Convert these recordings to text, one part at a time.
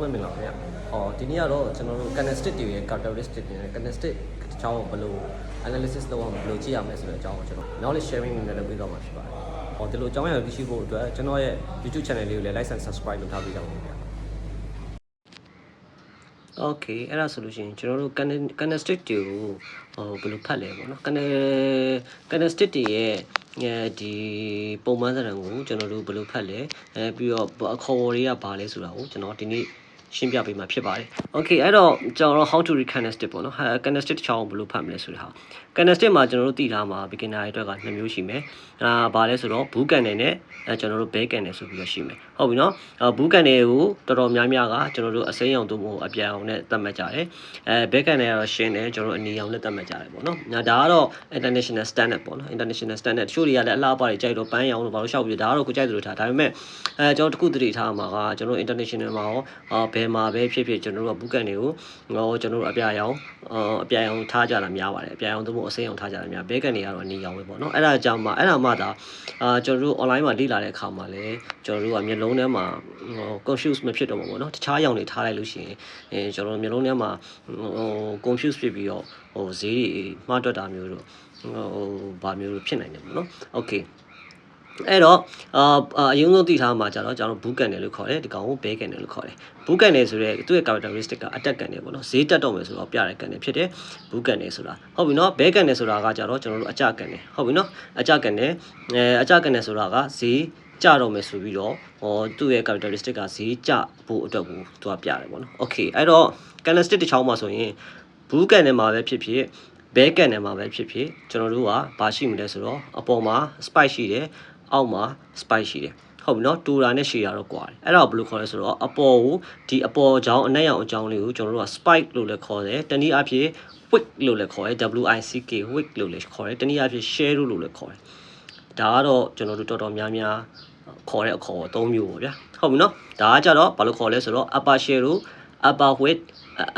လုံးပဲမင်္ဂလာပါခင်ဗျ။အော်ဒီနေ့ကတော့ကျွန်တော်တို့ candlestick တွေရဲ့ characteristic တွေနဲ့ candlestick အကြောင်းကိုဘယ်လို analysis လုပ်အောင်ဘယ်လိုကြည့်ရမလဲဆိုတဲ့အကြောင်းကိုကျွန်တော် knowledge sharing အနေနဲ့လုပ်ပေးတော့မှာဖြစ်ပါတယ်။အော်ဒီလိုအကြောင်းအရာကိုသိရှိဖို့အတွက်ကျွန်တော်ရဲ့ YouTube channel လေးကိုလည်း like and subscribe လုပ်ထားပေးကြပါဦးခင်ဗျ။ Okay အဲ့ဒါဆိုလို့ရှိရင်ကျွန်တော်တို့ candle- candlestick တွေကိုဟိုဘယ်လိုဖတ်လဲပေါ့နော် candle candlestick တွေရဲ့အဲဒီပုံမှန်စံကိုကျွန်တော်တို့ဘယ်လိုဖတ်လဲအဲပြီးတော့အခေါ်အဝေါ်တွေကဘာလဲဆိုတာကိုကျွန်တော်ဒီနေ့ ရှင်းပြပေးမှာဖြစ်ပါတယ်။ Okay အဲ့တော့ကျွန်တော်တို့ how to read candlestick ပေါ့နော်ဟာ candlestick တစ်ချောင်းကိုဘယ်လိုဖတ်မလဲဆိုတဲ့ဟာ candlestick မှာကျွန်တော်တို့သိထားမှာ beginner တွေအတွက်ကနှစ်မျိုးရှိမယ်။အာဘာလဲဆိုတော့ blue candle နဲ့အဲကျွန်တော်တို့ bear candle ဆိုပြီးတော့ရှိမယ်။ဟုတ်ပြီနော်။အာ blue candle ကိုတော်တော်များများကကျွန်တော်တို့အစိမ်းရောင်သို့မဟုတ်အပြန်အောင်နဲ့သတ်မှတ်ကြတယ်။အဲ bear candle ကတော့ရှင်းတယ်ကျွန်တော်တို့အနီရောင်နဲ့သတ်မှတ်ကြတယ်ပေါ့နော်။ဒါကတော့ international standard ပေါ့နော် international standard တချို့တွေကလည်းအလားပါတွေကြိုက်တော့ပန်းရောင်လို့ဘာလို့ရှောက်ပြီးဒါကတော့ကိုကြိုက်သလိုထားဒါပေမဲ့အဲကျွန်တော်တခုတတိထားမှာကကျွန်တော် international မှာရောအာဘယ်မှာပဲဖြစ်ဖြစ်ကျွန်တော်တို့က blue candle ကိုဟောကျွန်တော်တို့အပြာရောင်အပြာရောင်ထားကြတာများပါတယ်အပြာရောင်သို့မဟုတ်အစိမ်းရောင်ထားကြတာများ bear candle ကတော့အနီရောင်ပဲပေါ့နော်အဲ့ဒါကြောင့်မှအဲ့ဒါမှဒါအာကျွန်တော်တို့ online မှာလေ့လာတဲ့အခါမှာလည်းကျွန်တော်တို့ကမျက်လုံးထဲမှာဟို confuse မဖြစ်တော့ဘူးပေါ့နော်တခြားရောင်တွေထားလိုက်လို့ရှိရင်အဲကျွန်တော်တို့မျက်လုံးထဲမှာဟို confuse ဖြစ်ပြီးတော့ဟိုဈေးတွေမှားတွက်တာမျိုးတို့ဟိုဘာမျိုးတို့ဖြစ်နိုင်တယ်ပေါ့နော် okay အဲ့တော့အာအရင်ဆုံးသိထားမှာကြတော့ကျွန်တော်ဘူးကန်တယ်လို့ခေါ်တယ်ဒီကောင်ကိုဘဲကန်တယ်လို့ခေါ်တယ်ဘူးကန်တယ်ဆိုရဲသူ့ရဲ့ characteristic ကအတက်ကန်တယ်ပေါ့နော်ဈေးတက်တော့မယ်ဆိုတော့ပြတဲ့ကန်တယ်ဖြစ်တယ်ဘူးကန်တယ်ဆိုတာဟုတ်ပြီနော်ဘဲကန်တယ်ဆိုတာကကြတော့ကျွန်တော်တို့အကြကန်တယ်ဟုတ်ပြီနော်အကြကန်တယ်အဲအကြကန်တယ်ဆိုတာကဈေးကြတော့မယ်ဆိုပြီးတော့ဟောသူ့ရဲ့ characteristic ကဈေးကြဖို့အတွက်ကိုသူကပြတယ်ပေါ့နော် okay အဲ့တော့ candlestick တစ်ချောင်းမှာဆိုရင်ဘူးကန်တယ်မှာပဲဖြစ်ဖြစ်ဘဲကန်တယ်မှာပဲဖြစ်ဖြစ်ကျွန်တော်တို့ကဘာရှိမလဲဆိုတော့အပေါ်မှာ spike ရှိတယ် အောက်မှာ spike ရှိတယ်ဟုတ်ပြီနော်တူတာနဲ့ရှည်တာတော့ကွာတယ်အဲ့ဒါကိုဘယ်လိုခေါ်လဲဆိုတော့အပေါ်ကိုဒီအပေါ်အကြောင်းအနက်ရောင်အကြောင်းလေးကိုကျွန်တော်တို့က spike လို့လည်းခေါ်တယ်တနည်းအားဖြင့် wick လို့လည်းခေါ်တယ် W I C K wick လို့လည်းခေါ်တယ်တနည်းအားဖြင့် share လို့လည်းခေါ်တယ်ဒါကတော့ကျွန်တော်တို့တော်တော်များများခေါ်တဲ့အခေါ်အသုံးမျိုးပေါ့ဗျာဟုတ်ပြီနော်ဒါကကြတော့ဘာလို့ခေါ်လဲဆိုတော့ upper share တို့ upper width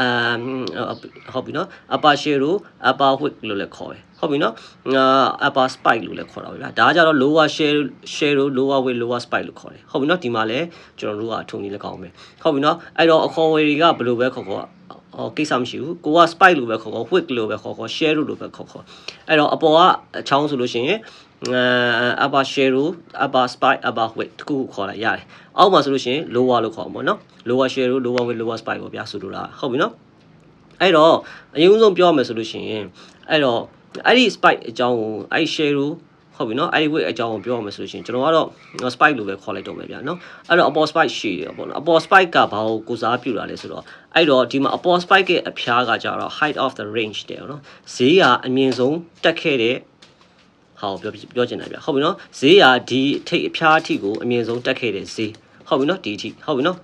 အမ်ဟုတ်ပြီနော် upper share တို့ upper width လို့လည်းခေါ်တယ်ဟုတ်ပြီနော်အာ upper spike လို့လည်းခေါ်တာပဲဗျာဒါကကြတော့ lower share share တို့ lower width lower spike လို့ခေါ်တယ်ဟုတ်ပြီနော်ဒီမှာလည်းကျွန်တော်တို့ကအထုံနည်းလည်းကောင်းပဲဟုတ်ပြီနော်အဲ့တော့အခေါ်ဝေတွေကဘယ်လိုပဲခေါ်ခေါ် ဟောကိစ္စမရှိဘူးကိုက spike လို့ပဲခေါ်ခေါ် width လို့ပဲခေါ်ခေါ် share လို့ပဲခေါ်ခေါ်အဲ့တော့အပေါ်ကအချောင်းဆိုလို့ရှိရင်အဲ upper share တို့ upper spike upper width တခုခုခေါ်လိုက်ရတယ်အောက်မှာဆိုလို့ရှိရင် lower လို့ခေါ်မှာပေါ့နော် lower share တို့ lower width lower spike ပေါ့ဗျာဆိုလိုတာဟုတ်ပြီနော်အဲ့တော့အရင်ဆုံးပြောရမယ်ဆိုလို့ရှိရင်အဲ့တော့အဲ့ဒီ spike အကြောင်းကိုအဲ့ share တို့ ဟုတ်ပြီနော်အဲ့ဒီ weight အကြောင်းကိုပြောရမယ်ဆိုလို့ရှိရင်ကျွန်တော်ကတော့ spike လို့ပဲခေါ်လိုက်တော့မယ်ဗျာနော်အဲ့တော့အပေါ် spike ရှိတယ်ပေါ့နော်အပေါ် spike ကဘာကိုကိုစားပြုတာလဲဆိုတော့အဲ့တော့ဒီမှာအပေါ် spike ရဲ့အဖျားကကြတော့ height of the range တယ်နော်ဈေးကအမြင့်ဆုံးတက်ခဲ့တဲ့ဟာကိုပြောပြောချင်တယ်ဗျာဟုတ်ပြီနော်ဈေးကဒီထိပ်အဖျားအထိကိုအမြင့်ဆုံးတက်ခဲ့တဲ့ဈေးဟုတ်ပြီနော်ဒီအထိဟုတ်ပြီနော်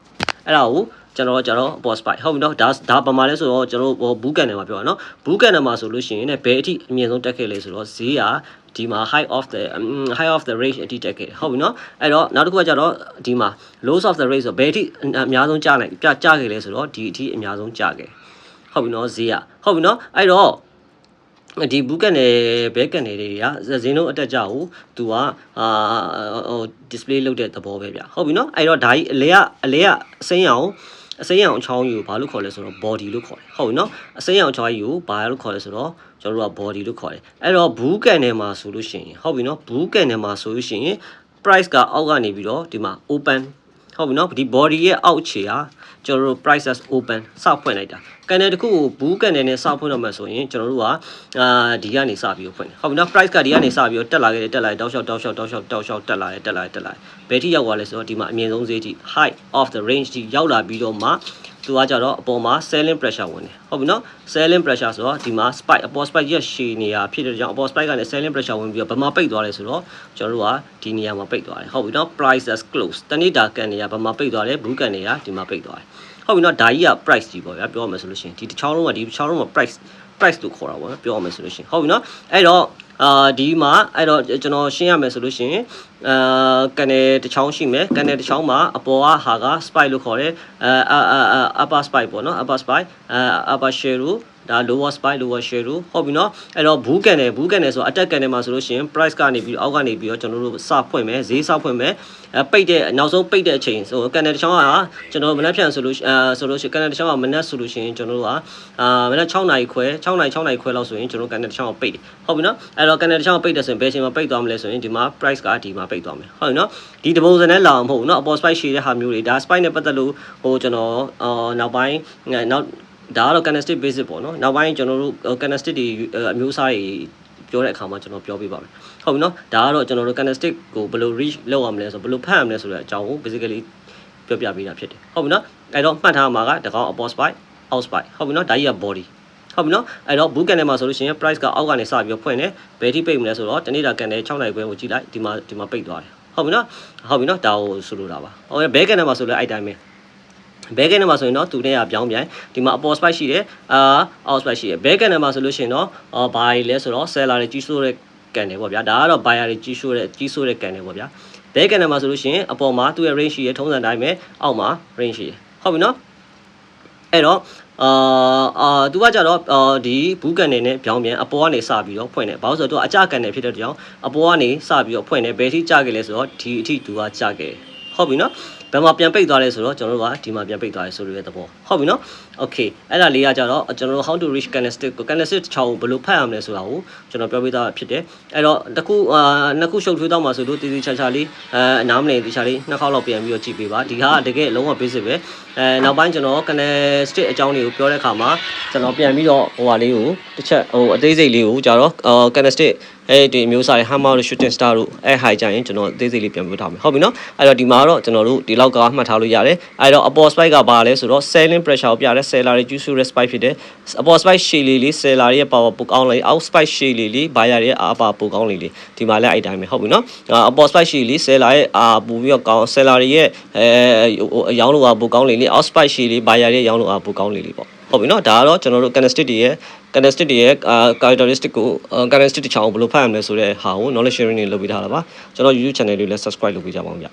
အဲ့ဒါကို ကျွန်တော်ကျွန်တော် boss spike ဟုတ်ပြီနော်ဒါဒါပမာလဲဆိုတော့ကျွန်တော်ဘူးကန်တယ်မှာပြောရနော်ဘူးကန်တယ်မှာဆိုလို့ရှိရင်ねဘယ်အထိအမြင့်ဆုံးတက်ခဲ့လဲဆိုတော့ဈေးကဒီမှာ high of the um, high of the range အထိတက်ခဲ့ဟုတ်ပြီနော်အဲ့တော့နောက်တစ်ခုကကြတော့ဒီမှာ lows of the range ဆိုဘယ်အထိအများဆုံးကျနိုင်ပြကျခဲ့လဲဆိုတော့ဒီအထိအများဆုံးကျခဲ့ဟုတ်ပြီနော်ဈေးကဟုတ်ပြီနော်အဲ့တော့ဒီဘူးကန်နယ်ဘဲကန်နယ်တွေကဇင်းလုံးအတက်ကြကိုသူကအာဟို display လုပ်တဲ့သဘောပဲဗျဟုတ်ပြီနော်အဲ့တော့ဒါကြီးအလဲကအလဲကအစိမ်းအောင် အစိမ်းရောင်ချောင်းကြီးကိုဘာလို့ခေါ်လဲဆိုတော့ body လို့ခေါ်တယ်ဟုတ်ပြီနော်အစိမ်းရောင်ချောင်းကြီးကိုဘာလို့ခေါ်လဲဆိုတော့ကျွန်တော်တို့က body လို့ခေါ်တယ်အဲ့တော့ဘူးကန်ထဲမှာဆိုလို့ရှိရင်ဟုတ်ပြီနော်ဘူးကန်ထဲမှာဆိုလို့ရှိရင် price ကအောက်ကနေပြီးတော့ဒီမှာ open ဟုတ်ပြီနော်ဒီ body ရဲ့အောက်ခြေဟာကျွန်တော်တို့ prices open စောက်ဖွင့်လိုက်တာ ကန်တယ်တခုကိုဘူးကန်တယ်နဲ့စောက်ဖွင့်တော့မှဆိုရင်ကျွန်တော်တို့ကအာဒီကနေစပြီးဖွင့်တယ်ဟုတ်ပြီနော် price ကဒီကနေစပြီးတော့တက်လာခဲ့တယ်တက်လာတယ်တောက်လျှောက်တောက်လျှောက်တောက်လျှောက်တောက်လျှောက်တက်လာတယ်တက်လာတယ်တက်လာတယ်ဘယ်ထိရောက်သွားလဲဆိုတော့ဒီမှာအမြင့်ဆုံးဈေးထိ high of the range ထိရောက်လာပြီးတော့မှသူကကြတော့အပေါ်မှာ selling pressure ဝင်တယ်ဟုတ်ပြီနော် selling pressure ဆိုတော့ဒီမှာ spike အပေါ် spike ရက်ရှည်နေရဖြစ်တဲ့ကြောင့်အပေါ် spike ကနေ selling pressure ဝင်ပြီးတော့ဘယ်မှာပိတ်သွားလဲဆိုတော့ကျွန်တော်တို့ကဒီနေရာမှာပိတ်သွားတယ်ဟုတ်ပြီနော် price as close တနေ့တာကန်နေရဘယ်မှာပိတ်သွားလဲ blue ကန်နေရဒီမှာပိတ်သွားတယ် ဟုတ်ပြီနော်ဒါကြီးက price ကြီးပေါ့ဗျာပြောရမယ်ဆိုလို့ရှိရင်ဒီတစ်ချောင်းလုံးကဒီတစ်ချောင်းလုံးက price price လို့ခေါ်တာပေါ့နော်ပြောရမယ်ဆိုလို့ရှိရင်ဟုတ်ပြီနော်အဲ့တော့အာဒီမှာအဲ့တော့ကျွန်တော်ရှင်းရမယ်ဆိုလို့ရှိရင်အာကနေတစ်ချောင်းရှိမယ်ကနေတစ်ချောင်းမှာအပေါ်ကဟာက spike လို့ခေါ်တယ်အာအာ upper spike ပေါ့နော် upper spike အာ upper share လို့ ဒါ lower spike lower share လို့ဟုတ်ပြီနော်အဲ့တော့ bull candle bull candle ဆို attack candle မှာဆိုလို့ရှိရင် price ကနေပြီးအောက်ကနေပြီးတော့ကျွန်တော်တို့စဖွင့်မယ်ဈေးစဖွင့်မယ်အဲပိတ်တဲ့နောက်ဆုံးပိတ်တဲ့အချိန်ဆို candle တစ်ချောင်းကကျွန်တော်မနက်ဖြန်ဆိုလို့အဲဆိုလို့ရှိရင် candle တစ်ချောင်းကမနက်ဆိုလို့ရှိရင်ကျွန်တော်တို့ကအာမနက်6နာရီခွဲ6နာရီ6နာရီခွဲလောက်ဆိုရင်ကျွန်တော် candle တစ်ချောင်းကပိတ်တယ်ဟုတ်ပြီနော်အဲ့တော့ candle တစ်ချောင်းကပိတ်တယ်ဆိုရင်ဘယ်အချိန်မှာပိတ်သွားမလဲဆိုရင်ဒီမှာ price ကဒီမှာပိတ်သွားမယ်ဟုတ်ပြီနော်ဒီတပုံစံနဲ့လာအောင်မဟုတ်ဘူးနော် upper spike ရှိတဲ့ဟာမျိုးတွေဒါ spike နဲ့ပတ်သက်လို့ဟိုကျွန်တော်အော်နောက်ပိုင်းနောက် ဒါကတော့ candlestick basic ပေါ့နော်နောက်ပိုင်းကျွန်တော်တို့ candlestick တွေအမျိုးအစားတွေပြောတဲ့အခါမှာကျွန်တော်ပြောပြပါမယ်ဟုတ်ပြီနော်ဒါကတော့ကျွန်တော်တို့ candlestick ကိုဘယ်လို reach လုပ်ရမလဲဆိုဘယ်လိုဖတ်ရမလဲဆိုတဲ့အကြောင်းကို basically ပြောပြပေးတာဖြစ်တယ်ဟုတ်ပြီနော်အဲ့တော့မှတ်ထားမှာကတကောင် upper spike out spike ဟုတ်ပြီနော်ဒါကြီးက body ဟုတ်ပြီနော်အဲ့တော့ book candle မှာဆိုလို့ရှိရင် price ကအောက်ကနေစပြီးတော့ဖွင့်တယ်ဘယ်ထိပိတ်မလဲဆိုတော့တနေ့တာ candle 6နိုင်ခွဲကိုကြည့်လိုက်ဒီမှာဒီမှာပိတ်သွားတယ်ဟုတ်ပြီနော်ဟုတ်ပြီနော်ဒါကိုဆိုလိုတာပါဟုတ်ရဲ့ဘဲ candle မှာဆိုလည်းအဲ့တိုင်းပဲ ဘဲကနေမှာဆိုရင်တော့သူနဲ့ရပြောင်းပြန်ဒီမှာ upper spike ရှိတယ်အာ out spike ရှိတယ်ဘဲကနေမှာဆိုလို့ရှိရင်တော့အာဘာကြီးလဲဆိုတော့ seller တွေကြီးစိုးတဲ့ကန်တယ်ပေါ့ဗျာဒါကတော့ buyer တွေကြီးစိုးတဲ့ကြီးစိုးတဲ့ကန်တယ်ပေါ့ဗျာဘဲကနေမှာဆိုလို့ရှိရင်အပေါ်မှာသူ့ရဲ့ range ရှိရထုံးစံတိုင်းပဲအောက်မှာ range ရှိရဟုတ်ပြီနော်အဲ့တော့အာအာသူကကြတော့အာဒီဘူးကန်နေနဲ့ပြောင်းပြန်အပေါ်ကနေစပြီးတော့ဖွင့်တယ်ဘာလို့ဆိုတော့သူကအကြကန်နေဖြစ်တဲ့ကြောင့်အပေါ်ကနေစပြီးတော့ဖွင့်တယ်ဘယ်ထိကြခဲ့လဲဆိုတော့ဒီအထိသူကကြခဲ့ဟုတ်ပြီနော် ဘယ်မှာပြန်ပိတ်သွားလဲဆိုတော့ကျွန်တော်တို့ကဒီမှာပြန်ပိတ်သွားတယ်ဆိုတဲ့သဘောဟုတ်ပြီနော် okay အဲ့ဒါလေးကကြတော့ကျွန်တော်တို့ how to reach candlestick ကို candlestick ချောင်းကိုဘယ်လိုဖတ်ရမလဲဆိုတာကိုကျွန်တော်ပြောပြသားဖြစ်တယ်အဲ့တော့တစ်ခုအာနှစ်ခုရှုပ်ထွေးတော့မှာဆိုလို့တည်တည်ချာချာလေးအဲအနားမလည်တည်ချာလေးနှစ်ခေါက်လောက်ပြန်ပြီးတော့ကြည့်ပေးပါဒီဟာကတကယ်လုံးဝ basic ပဲအဲနောက်ပိုင်းကျွန်တော် candlestick အကြောင်းလေးကိုပြောတဲ့အခါမှာကျွန်တော်ပြန်ပြီးတော့ဟိုဟာလေးကိုတစ်ချက်ဟိုအသေးစိတ်လေးကိုကြတော့ candlestick အဲ့ဒီမျိုးစားတွေ hammer တို့ shooting star တို့အဲ့ high ကြရင်ကျွန်တော်အသေးစိတ်လေးပြန်ပြောထားမယ်ဟုတ်ပြီနော်အဲ့တော့ဒီမှာတော့ကျွန်တော်တို့ဒီလောက်ကမှတ်ထားလို့ရတယ်အဲ့တော့ upper spike ကဘာလဲဆိုတော့ selling pressure ကိုပြတယ် seller တွေ juice rate spike ဖြစ်တယ် upper spike ရှည်လေးလေး seller ရဲ့ power ပိုကောင်းလေး out spike ရှည်လေးလေး buyer ရဲ့ upper ပိုကောင်းလေးလေးဒီမှာလည်းအဲ့တိုင်းပဲဟုတ်ပြီနော် upper spike ရှည်လေး seller ရဲ့ ah ပိုပြီးတော့ကောင်း seller ရဲ့အဲအယောင်းလို့ကပိုကောင်းလေးလေး out spike ရှည်လေး buyer ရဲ့အယောင်းလို့ကပိုကောင်းလေးလေးပေါ့ဟုတ်ပြီနော်ဒါကတော့ကျွန်တော်တို့ candlestick တွေရဲ့ candlestick တွေရဲ့ characteristic ကို candlestick တစ်ချောင်းဘယ်လိုဖတ်ရမလဲဆိုတဲ့ဟာကို knowledge sharing တွေလုပ်ပေးထားတာပါကျွန်တော် YouTube channel လေးလည်း subscribe လုပ်ပေးကြပါဦးဗျ